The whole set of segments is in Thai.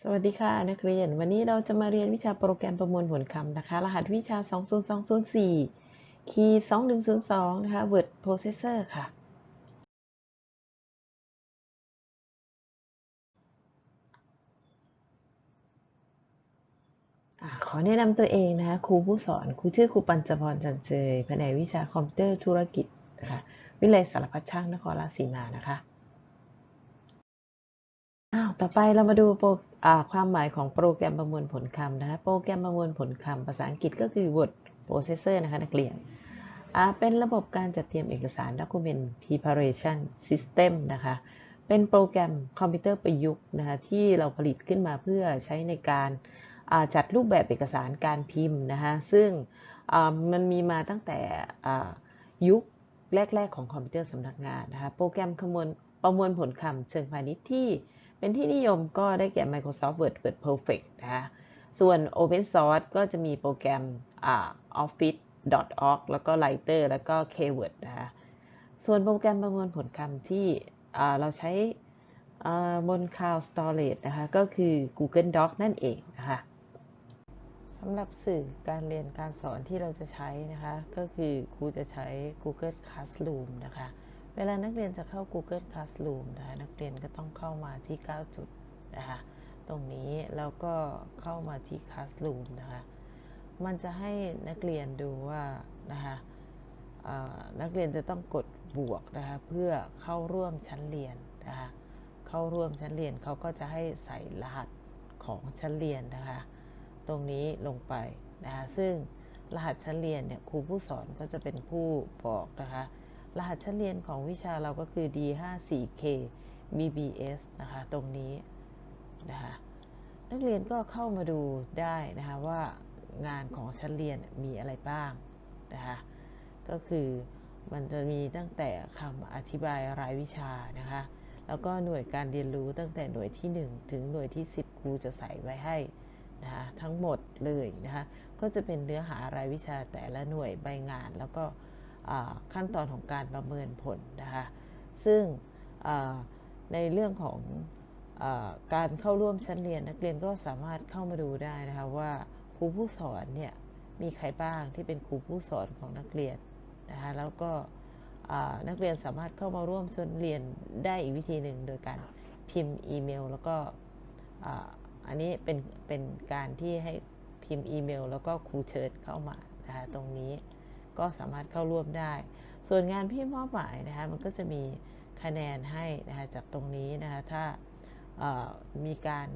สวัสดีค่ะ นักเรียน วันนี้เราจะมาเรียนวิชาโปรแกรมประมวลผลคำนะคะ รหัสวิชา 20204คีย์2102 นะคะ Word Processor ค่ะอ่าขอแนะนำตัวเองนะคะครูผู้สอนครูชื่อครูปัญจพรจันเจยแผนกวิชาคอมพิวเตอร์ธุรกิจนะคะวิเลยสารพัดช่างนครราชสีมานะคะ อ้าว ต่อไปเรามาดูโปรความหมายของโปรแกรมประมวลผลคำนะคะโปรแกรมประมวลผลคำภาษาอังกฤษก็คือ Word Processor นะคะนักเรียน เป็นระบบการจัดเตรียมเอกสาร Document Preparation System นะคะ เป็นโปรแกรมคอมพิวเตอร์ประยุกต์นะคะที่เราผลิตขึ้นมาเพื่อใช้ในการจัดรูปแบบเอกสารการพิมพ์นะคะซึ่งมันมีมาตั้งแต่ยุคแรก ๆ ของคอมพิวเตอร์สำนักงานนะคะ โปรแกรมคำนวณประมวลผลคำเชิงพาณิชย์ที่ เป็นที่นิยมก็ได้แก่ Microsoft Word Word Perfect นะคะส่วน Open Source ก็จะมีโปรแกรม Office .org แล้วก็ Writer แล้วก็ Key Word นะคะส่วนโปรแกรมประมวลผลคำที่เราใช้บน Cloud Storage นะคะก็คือ Google Doc นั่นเองนะคะสำหรับสื่อการเรียนการสอนที่เราจะใช้นะคะ ก็คือครูจะใช้ Google Classroom นะคะ เวลานักเรียนจะเข้า Google Classroom นะคะนักเรียนก็ต้องเข้ามาที่ 9 จุดนะคะตรงนี้แล้วก็เข้ามาที่ Classroom นะคะมันจะให้นักเรียนดูว่านะคะนักเรียนจะต้องกดบวกนะคะเพื่อเข้าร่วมชั้นเรียนนะคะเข้าร่วมชั้นเรียนเขาก็จะให้ใส่รหัสของชั้นเรียนนะคะตรงนี้ลงไปนะคะซึ่งรหัสชั้นเรียนเนี่ยครูผู้สอนก็จะเป็นผู้บอกนะคะ รหัสชั้นเรียนของวิชาเราก็คือ D54K BBS นะคะ ตรงนี้นะคะนักเรียนก็เข้ามาดูได้นะคะว่างานของชั้นเรียนมีอะไรบ้างนะคะก็คือมันจะมีตั้งแต่คำอธิบายรายวิชานะคะแล้วก็หน่วยการเรียนรู้ตั้งแต่หน่วยที่ 1 ถึงหน่วยที่ 10ครูจะใส่ไว้ให้นะคะทั้งหมดเลยนะคะก็จะเป็นเนื้อหารายวิชาแต่ละหน่วยใบงานแล้วก็ ขั้นตอนของการประเมินผลนะคะซึ่งในเรื่องของอการเข้าร่วมชั้นเรียนนักเรียนก็สามารถเข้ามาดูได้นะคะว่าครูผู้สอนเนี่ยมีใครบ้างที่เป็นครูผู้สอนของนักเรียนนะคะแล้วก็นักเรียนสามารถเข้ามาร่วมชวนเรียนได้อีกวิธีหนึ่งโดยการพิมพ์อีเมล แล้วก็อันนี้เป็นเป็นการที่ให้พิมพ์อีเมล แล้วก็ครูเชิญเข้ามานะคะตรงนี้ ก็สามารถเข้าร่วมได้ ส่วนงานพี่มอบหมายนะคะมันก็จะมีคะแนนให้นะคะจากตรงนี้นะคะถ้ามีการ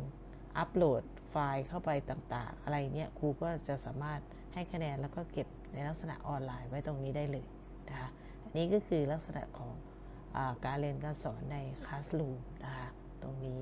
อัปโหลดไฟล์เข้าไปต่างๆ อะไรเนี้ยครูก็จะสามารถให้คะแนนแล้วก็เก็บในลักษณะออนไลน์ไว้ตรงนี้ได้เลยนะคะอันนี้ก็คือลักษณะของอการเรียนการสอนในคลาส o ูมนะคะตรงนี้